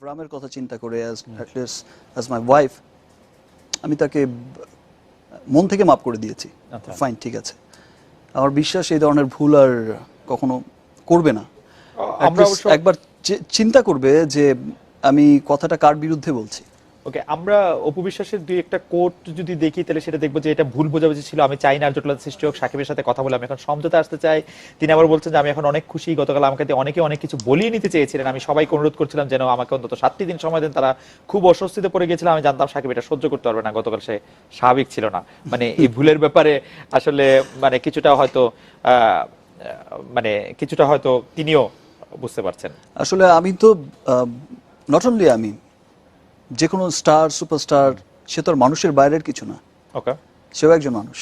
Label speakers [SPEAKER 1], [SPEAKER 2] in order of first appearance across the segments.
[SPEAKER 1] আব্রাহামের কথা চিন্তা করে অ্যাজ মাই ওয়াইফ আমি তাকে মন থেকে মাফ করে দিয়েছি।
[SPEAKER 2] আচ্ছা।
[SPEAKER 1] ফাইন ঠিক আছে। আমার বিশ্বাস এই ধরনের ভুল আর কখনো করবে না। একবার চি- চিন্তা করবে যে আমি কথাটা কার বিরুদ্ধে বলছি।
[SPEAKER 2] ওকে আমরা অপবিশ্বাসের দুই একটা কোট যদি দেখি, তাহলে সেটা দেখব যে এটা ভুল বোঝাবুঝি ছিল। আমি চাই না জটিলতা সৃষ্টি হোক, সাকিবের সাথে কথা বলে আমি এখন সমঝোতা আসতে চাই। তিনি আবার বলছেন যে, আমি এখন অনেক খুশি। গতকাল আমাকে অনেকে অনেক কিছু বলিয়ে নিতে চেয়েছিলেন। আমি সবাইকে অনুরোধ করছিলাম যেন আমাকে অন্তত সাতটি দিন সময় দেন। তারা খুব অস্বস্তিতে পড়ে গেছিলাম আমি জানতাম সাকিব এটা সহ্য করতে পারবে না। গতকাল সে স্বাভাবিক ছিল না। মানে এই ভুলের ব্যাপারে আসলে মানে কিছুটা হয়তো মানে কিছুটা হয়তো তিনিও বুঝতে পারছেন।
[SPEAKER 1] আসলে আমি তো নট অনলি আমি যে কোনো স্টার সুপারস্টার সে তো আর মানুষের বাইরের কিছু না।
[SPEAKER 2] ওকে
[SPEAKER 1] সেও একজন মানুষ।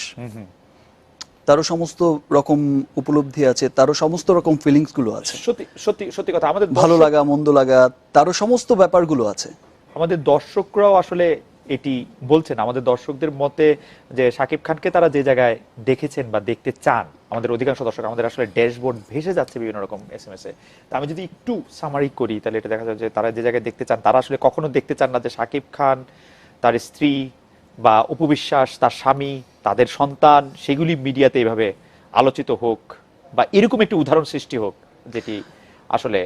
[SPEAKER 1] তারও সমস্ত রকম উপলব্ধি আছে তারও সমস্ত রকম ফিলিংসগুলো আছে।
[SPEAKER 2] সত্যি সত্যি সত্যি কথা। আমাদের
[SPEAKER 1] ভালো লাগা মন্দ লাগা তারও সমস্ত ব্যাপারগুলো আছে।
[SPEAKER 2] আমাদের দর্শকরাও আসলে এটি বলছেন। আমাদের দর্শকদের মতে যে শাকিব খানকে তারা যে জায়গায় দেখেছেন বা দেখতে চান, আমাদের অধিকাংশ দর্শক আমাদের আসলে ড্যাশবোর্ড ভেসে যাচ্ছে বিভিন্ন রকম এস এম এস এ। তা আমি যদি একটু সামারি করি, তাহলে এটা দেখা যায় যে তারা যে জায়গায় দেখতে চান, তারা আসলে কখনো দেখতে চান না যে শাকিব খান, তার স্ত্রী বা উপবিশ্বাস তার স্বামী, তাদের সন্তান, সেগুলি মিডিয়াতে এইভাবে আলোচিত হোক বা এরকম একটি উদাহরণ সৃষ্টি হোক, যেটি আসলে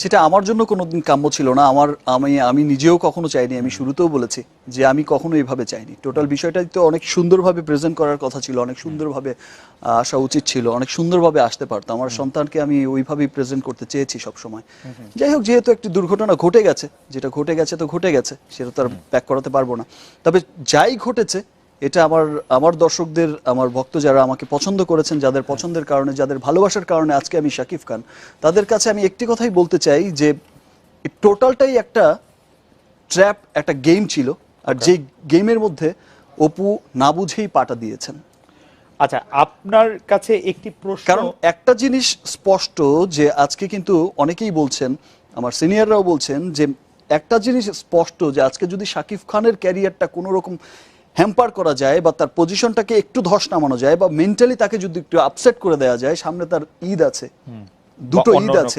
[SPEAKER 1] সেটা আমার জন্য কোনোদিন কাম্য ছিল না। আমার আমি আমি নিজেও কখনো চাইনি আমি শুরুতেও বলেছি যে আমি কখনো এইভাবে চাইনি। টোটাল বিষয়টা তো অনেক সুন্দরভাবে প্রেজেন্ট করার কথা ছিল অনেক সুন্দরভাবে আসা উচিত ছিল অনেক সুন্দরভাবে আসতে পারতো। আমার সন্তানকে আমি ওইভাবেই প্রেজেন্ট করতে চেয়েছি সব সময় যাই হোক যেহেতু একটি দুর্ঘটনা ঘটে গেছে যেটা ঘটে গেছে তো ঘটে গেছে সেটা তো আর ব্যাক করাতে পারব না। তবে যাই ঘটেছে এটা আমার আমার দর্শকদের আমার ভক্ত যারা আমাকে পছন্দ করেছেন যাদের পছন্দের কারণে যাদের ভালোবাসার কারণে আজকে আমি শাকিব খান তাদের কাছে আমি একটি কথাই বলতে চাই যে টোটালটাই একটা ট্র্যাপ একটা গেম ছিল। আর যে গেমের মধ্যে অপু না বুঝেই পাটা দিয়েছেন।
[SPEAKER 2] আচ্ছা আপনার কাছে একটি প্রশ্ন
[SPEAKER 1] কারণ একটা জিনিস স্পষ্ট যে আজকে কিন্তু অনেকেই বলছেন আমার সিনিয়ররাও বলছেন যে একটা জিনিস স্পষ্ট যে আজকে যদি শাকিব খানের ক্যারিয়ারটা কোনো রকম হ্যাম্পার করা যায় বা তার পজিশনটাকে একটু ধস নামানো যায় বা মেন্টালি তাকে যদি একটু আপসেট করে দেওয়া যায় সামনে তার ঈদ আছে দুটো ঈদ আছে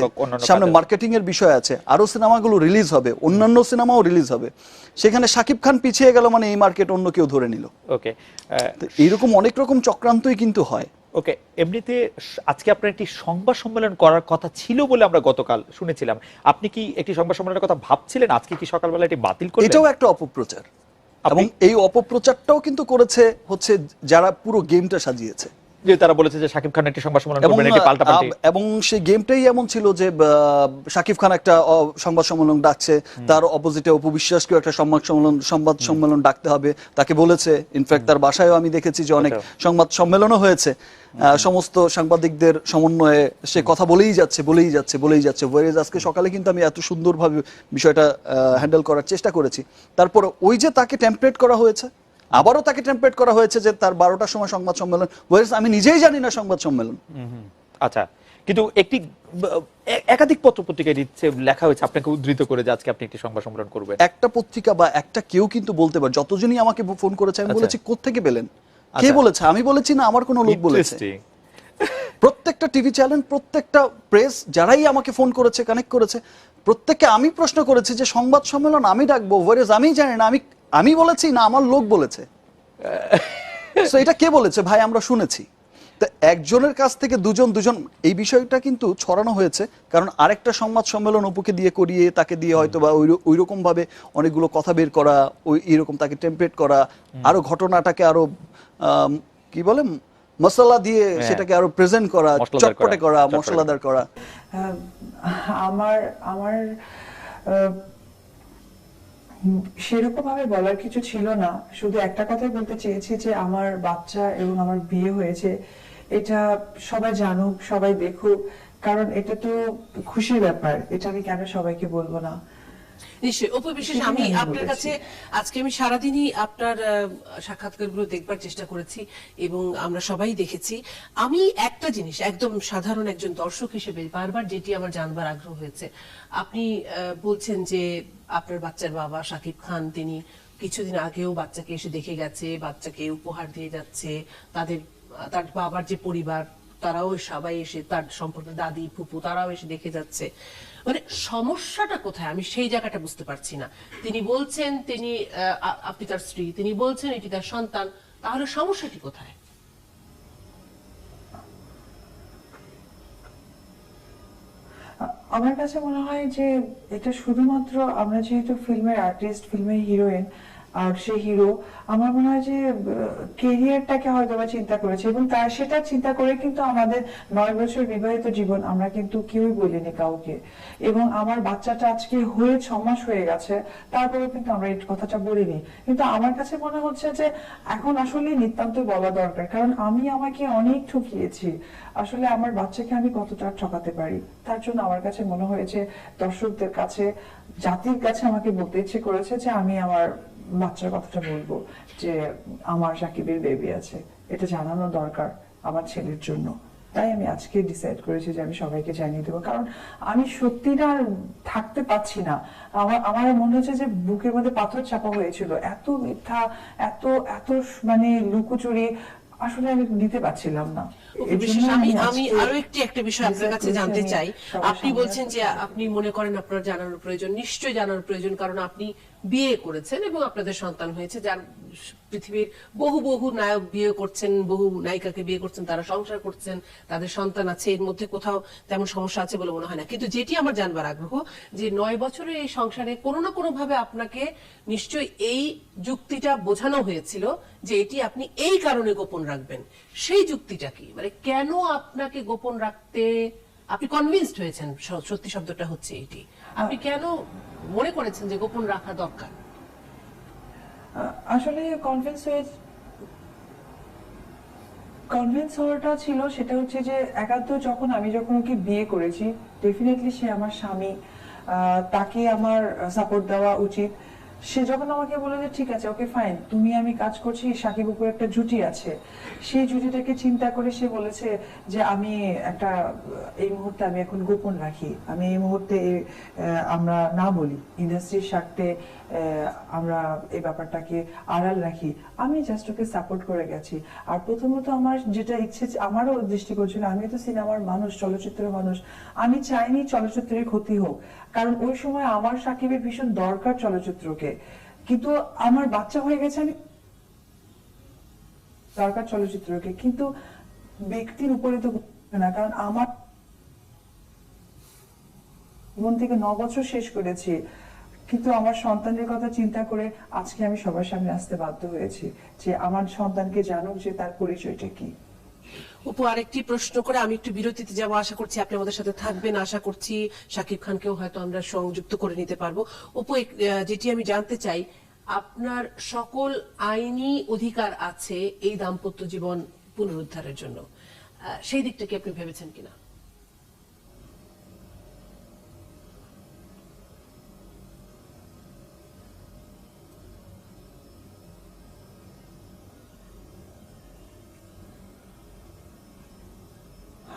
[SPEAKER 1] সামনে। মার্কেটিং এর বিষয় আছে আরও সিনেমাগুলো রিলিজ হবে অন্যান্য সিনেমাও রিলিজ হবে। সেখানে শাকিব খান পিছিয়ে গেল মানে এই মার্কেট অন্য কেউ ধরে নিল।
[SPEAKER 2] ওকে
[SPEAKER 1] এইরকম অনেক রকম চক্রান্তই কিন্তু হয়।
[SPEAKER 2] ওকে এমনিতে আজকে আপনার একটি সংবাদ সম্মেলন করার কথা ছিল বলে আমরা গতকাল শুনেছিলাম। আপনি কি একটি সংবাদ সম্মেলনের কথা ভাবছিলেন? আজকে কি সকালবেলা এটি বাতিল করলেন?
[SPEAKER 1] এটাও একটা অপপ্রচার। এবং এই অপপ্রচারটাও কিন্তু করেছে হচ্ছে যারা পুরো গেমটা সাজিয়েছে।
[SPEAKER 2] যে তারা বলেছে যে শাকিব খান একটি সংবাদ সম্মেলন করবেন একটি পাল্টাপাল্টি।
[SPEAKER 1] এবং সেই গেমটাই এমন ছিল যে শাকিব খান একটা সংবাদ সম্মেলন ডাকছে তার অপোজিটে একটা সংবাদ সম্মেলন সংবাদ সম্মেলন ডাকতে হবে তাকে বলেছে। ইনফ্যাক্ট তার বাসায়ও আমি দেখেছি যে অনেক। সংবাদ সম্মেলনও হয়েছে। সমস্ত সাংবাদিকদের সমন্বয়ে সে কথা বলেই যাচ্ছে বলেই যাচ্ছে বলেই যাচ্ছে। ওয়ারেজ আজকে সকালে কিন্তু আমি এত সুন্দরভাবে বিষয়টা হ্যান্ডেল করার চেষ্টা করেছি। তারপর ওই যে তাকে টেম্পলেট করা হয়েছে আবারও তাকে টেম্পলেট করা হয়েছে যে তার বারোটার সময় সংবাদ সম্মেলন। আমি নিজেই জানি না সংবাদ সম্মেলন।
[SPEAKER 2] আচ্ছা কিন্তু একটি একাধিক পত্র পত্রিকায় দিচ্ছে লেখা হয়েছে আপনাকে উদ্ধৃত করে যে আজকে আপনি একটি সংবাদ সম্মেলন করবেন।
[SPEAKER 1] একটা পত্রিকা বা একটা কেউ কিন্তু বলতে পারে যতজনই আমাকে ফোন করেছে আমি
[SPEAKER 2] আচ্ছা।
[SPEAKER 1] বলেছি কোত্থেকে পেলেন? কে
[SPEAKER 2] আচ্ছা।
[SPEAKER 1] বলেছে? আমি বলেছি না আমার কোনো লোক বলেছে। প্রত্যেকটা টিভি চ্যানেল প্রত্যেকটা প্রেস যারাই আমাকে ফোন করেছে কানেক্ট করেছে প্রত্যেককে আমি প্রশ্ন করেছি যে সংবাদ সম্মেলন আমি ডাকবো। ওয়ারেজ আমি জানি না আমি আমি বলেছি না আমার লোক বলেছে। এটা কে বলেছে? ভাই আমরা শুনেছি। তো একজনের কাছ থেকে দুজন দুজন এই বিষয়টা কিন্তু ছড়ানো হয়েছে। কারণ আরেকটা সংবাদ সম্মেলন অপুকে দিয়ে করিয়ে তাকে দিয়ে হয়তো বা ওই রকম ভাবে অনেকগুলো কথা বের করা ওই এরকম তাকে টেম্পলেট করা আরও ঘটনাটাকে আরও কি বলে মশলা দিয়ে
[SPEAKER 2] হ্যাঁ।
[SPEAKER 1] সেটাকে আরও প্রেজেন্ট করা
[SPEAKER 2] মশলাদার
[SPEAKER 1] চটপটে
[SPEAKER 2] করা,
[SPEAKER 1] মশলাদার করা।
[SPEAKER 3] আমার আমার সেরকম ভাবে বলার কিছু ছিল না। শুধু একটা কথাই বলতে চেয়েছি যে, আমার বাচ্চা এবং আমার বিয়ে হয়েছে, এটা সবাই জানুক, সবাই দেখুক। কারণ এটা তো খুশির ব্যাপার, এটা আমি কেন সবাইকে বলব না?
[SPEAKER 4] নিশ্চয়ই। অপু বিশেষ আমি আপনার কাছে আজকে আমি সারাদিনই আপনার সাক্ষাৎকারগুলো দেখবার চেষ্টা করেছি এবং আমরা সবাই দেখেছি। আমি একটা জিনিস একদম সাধারণ একজন দর্শক হিসেবে বারবার যেটি আমার জানবার আগ্রহ হয়েছে আপনি বলছেন যে আপনার বাচ্চার বাবা শাকিব খান তিনি কিছুদিন আগেও বাচ্চাকে এসে দেখে গেছে বাচ্চাকে উপহার দিয়ে যাচ্ছে তাদের তার বাবার যে পরিবার তারাও সবাই এসে তার সম্পর্কে দাদি ফুপু তারাও এসে দেখে যাচ্ছে। মানে সমস্যাটা কোথায়? আমি সেই জায়গাটা বুঝতে পারছি না। তিনি বলছেন, তিনি আপনি তার স্ত্রী, তিনি বলছেন এটি তার সন্তান, তাহলে সমস্যাটি কোথায়?
[SPEAKER 3] আমার কাছে মনে হয় যে এটা শুধুমাত্র আমরা যেহেতু ফিল্মের আর্টিস্ট ফিল্মের হিরোইন আর সে হিরো আমার মনে হয় যে কেরিয়ারটাকে হয়তো বা চিন্তা করেছে এবং তার সেটা চিন্তা করে কিন্তু আমাদের নয় বছর বিবাহিত জীবন আমরা কিন্তু কেউই বলিনি কাউকে। এবং আমার বাচ্চাটা আজকে হয়ে ছ মাস হয়ে গেছে, তারপরেও কিন্তু আমরা এই কথাটা বলিনি। কিন্তু আমার কাছে মনে হচ্ছে যে, এখন আসলে নিতান্ত বলা দরকার। কারণ আমি আমাকে অনেক ঠকিয়েছি। আসলে আমার বাচ্চাকে আমি কতটা ঠকাতে পারি? তার জন্য আমার কাছে মনে হয়েছে, দর্শকদের কাছে, জাতির কাছে আমাকে বলতে ইচ্ছে করেছে যে, আমি আমার বাচ্চার কথাটা বলব যে আমার সাকিবের বেবি আছে। এটা জানানো দরকার আমার ছেলের জন্য। তাই আমি আজকে ডিসাইড করেছি যে আমি সবাইকে জানিয়ে দেবো। কারণ আমি সত্যি না থাকতে পারছি না। আমার আমার মনে হচ্ছে যে বুকের মধ্যে পাথর চাপা হয়েছিল। এত মিথ্যা এত এত মানে লুকোচুরি আসলে আমি নিতে পারছিলাম না।
[SPEAKER 4] বিশেষ আমি আমি আরও একটি একটা বিষয় আপনার কাছে জানতে চাই। আপনি বলছেন যে আপনি মনে করেন আপনার জানানোর প্রয়োজন নিশ্চয়ই জানানোর প্রয়োজন কারণ আপনি বিয়ে করেছেন এবং আপনাদের সন্তান হয়েছে, যার পৃথিবীর বহু বহু নায়ক বিয়ে করছেন, বহু নায়িকাকে বিয়ে করছেন, তারা সংসার করছেন, তাদের সন্তান আছে, এর মধ্যে কোথাও তেমন সমস্যা আছে বলে মনে হয় না। কিন্তু যেটি আমার জানবার আগ্রহ, যে নয় বছরের এই সংসারে কোনো না কোনো ভাবে আপনাকে নিশ্চয়ই এই যুক্তিটা বোঝানো হয়েছিল যে এটি আপনি এই কারণে গোপন রাখবেন। সেই যুক্তিটা কি? মানে কেন আপনাকে গোপন রাখতে আপনি কনভিন্সড হয়েছেন সত্যি শব্দটা হচ্ছে এটি। আপনি কেন মনে করেছেন যে গোপন রাখা দরকার?
[SPEAKER 3] আসলে কনভিন্স হয়ে কনভিন্স হওয়াটা ছিল, সেটা হচ্ছে যে একান্ত যখন আমি যখন ওকে বিয়ে করেছি ডেফিনেটলি সে আমার স্বামী তাকে আমার সাপোর্ট দেওয়া উচিত। সে যখন আমাকে বলে যে, ঠিক আছে ওকে ফাইন তুমি আমি কাজ করছি, সাকিব উপর একটা জুটি আছে। সেই জুটিটাকে চিন্তা করে সে বলেছে যে, আমি একটা, এই মুহূর্তে আমি এখন গোপন রাখি। আমি এই মুহূর্তে আমরা না বলি। ইন্ডাস্ট্রির স্বার্থে আমরা এই ব্যাপারটাকে আড়াল রাখি। আমি জাস্ট ওকে সাপোর্ট করে গেছি। আর প্রথমত আমার যেটা ইচ্ছে, আমারও দৃষ্টিকোণ ছিল আমি তো সিনেমার মানুষ, চলচ্চিত্রের মানুষ। আমি চাইনি চলচ্চিত্রের ক্ষতি হোক। কারণ ওই সময় আমার সাকিবের ভীষণ দরকার চলচ্চিত্রকে। কিন্তু আমার বাচ্চা হয়ে গেছে আমি দরকার চলচ্চিত্রকে। কিন্তু ব্যক্তির উপরে তো না, কারণ আমার জীবন থেকে ন বছর শেষ করেছি। কিন্তু আমার সন্তানের কথা চিন্তা করে আজকে আমি সবার সামনে আসতে বাধ্য হয়েছি যে আমার সন্তানকে জানুক যে তার পরিচয়টা কি।
[SPEAKER 4] উপু আরেকটি প্রশ্ন করে আমি একটু বিরতিতে যাব। আশা করছি আপনি আমাদের সাথে থাকবেন। আশা করছি সাকিব খানকেও হয়তো আমরা সংযুক্ত করে নিতে পারব। উপু যেটি আমি জানতে চাই, আপনার সকল আইনি অধিকার আছে এই দাম্পত্য জীবন পুনরুদ্ধারের জন্য। সেই দিকটা কি আপনি ভেবেছেন কিনা?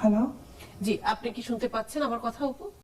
[SPEAKER 3] হ্যালো
[SPEAKER 4] জি আপনি কি শুনতে পাচ্ছেন আমার কথা উপু